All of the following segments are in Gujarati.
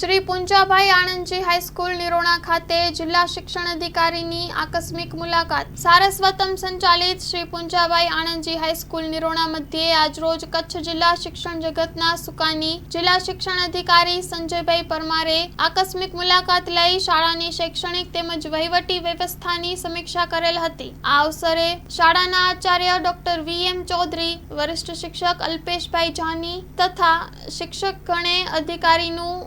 શ્રી પુંજાભાઈ આણંદજી હાઈસ્કૂલ નિરોણા ખાતે જિલ્લા શિક્ષણ અધિકારીની આકસ્મિક મુલાકાત. સારસ્વતમ સંચાલિત શ્રી પુંજાભાઈ આણંદજી હાઈસ્કૂલ નિરોણા મધ્યે આજરોજ કચ્છ જિલ્લા શિક્ષણ જગતના સુકાની જિલ્લા શિક્ષણ અધિકારી સંજયભાઈ પરમારે આકસ્મિક મુલાકાત લઈ શાળાની શૈક્ષણિક તેમજ વહીવટી વ્યવસ્થાની સમીક્ષા કરેલ હતી. આ અવસરે શાળાના આચાર્ય ડોક્ટર વી એમ ચૌધરી, વરિષ્ઠ શિક્ષક અલ્પેશભાઈ જાની તથા શિક્ષક ગણે અધિકારીનું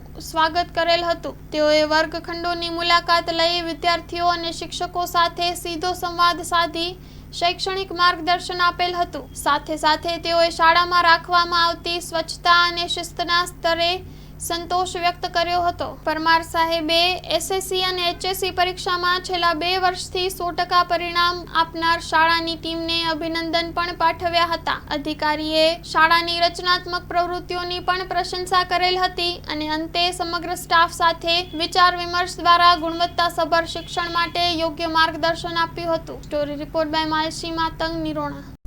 કરેલ હતું. તેઓએ વર્ગખંડોની મુલાકાત લઈ વિદ્યાર્થીઓ અને શિક્ષકો સાથે સીધો સંવાદ સાધી શૈક્ષણિક માર્ગદર્શન આપેલ હતું. સાથે સાથે તેઓએ શાળામાં રાખવામાં આવતી સ્વચ્છતા અને શિસ્તના સ્તરે સંતોષ વ્યક્ત કર્યો હતો. પરમાર સાહેબે એસએસસી અને એચએસસી પરીક્ષામાં છેલ્લા બે વર્ષથી સો ટકા પરિણામ આપનાર શાળાની ટીમને અભિનંદન પણ પાઠવ્યા હતા. અધિકારીએ શાળાની રચનાત્મક પ્રવૃત્તિઓની પણ પ્રશંસા કરેલ હતી અને અંતે સમગ્ર સ્ટાફ સાથે વિચાર વિમર્શ દ્વારા ગુણવત્તાસભર શિક્ષણ માટે યોગ્ય માર્ગદર્શન આપ્યું હતું. Story report by Malsi Matang, Nirona.